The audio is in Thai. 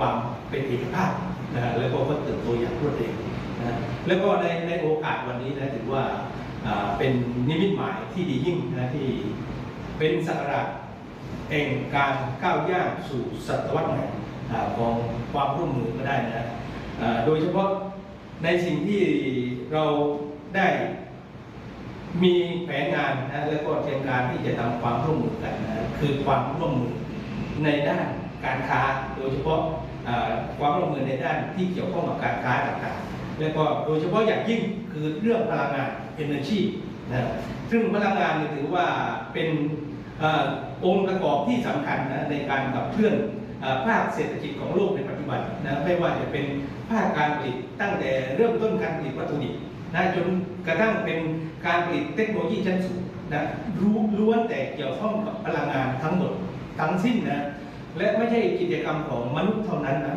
ความเป็นเอกภาพนะแล้วก็ก็เติบโตอย่างรวดเร็วนะแล้วก็ในในโอกาสวันนี้นะถือว่าเป็นนิมิตหมายที่ดียิ่งนะที่เป็นสักราชแห่งการก้าวย่างสู่ศตวรรษใหม่ของความร่วมมือก็ได้นะโดยเฉพาะในสิ่งที่เราได้มีแผนงานนะแล้วก็เตรียมการที่จะทำความร่วมมือกันนะคือความร่วมมือในด้านการค้าโดยเฉพาะ ความร่วมมือในด้านที่เกี่ยวข้องกับการค้าต่างๆ แล้วก็โดยเฉพาะอย่างยิ่งคือเรื่องพลังงาน energy นะซึ่งพลังงานถือว่าเป็นอองค์ประกอบที่สำคัญนะในการขับเคลื่อนภาคเศรษฐกิจของโลกในปัจจุบันนะไม่ว่าจะเป็นภาคการผลิตตั้งแต่เริ่มต้นการผลิตวัตถุดิบนะจนกระทั่งเป็นการผลิตเทคโนโลยีชั้นสูงนะรู้ล้วนแต่เกี่ยวข้องกับพลังงานทั้งหมดทั้งสิ้นนะ และไม่ใช่กิจกรรมของมนุษย์เท่านั้นนะ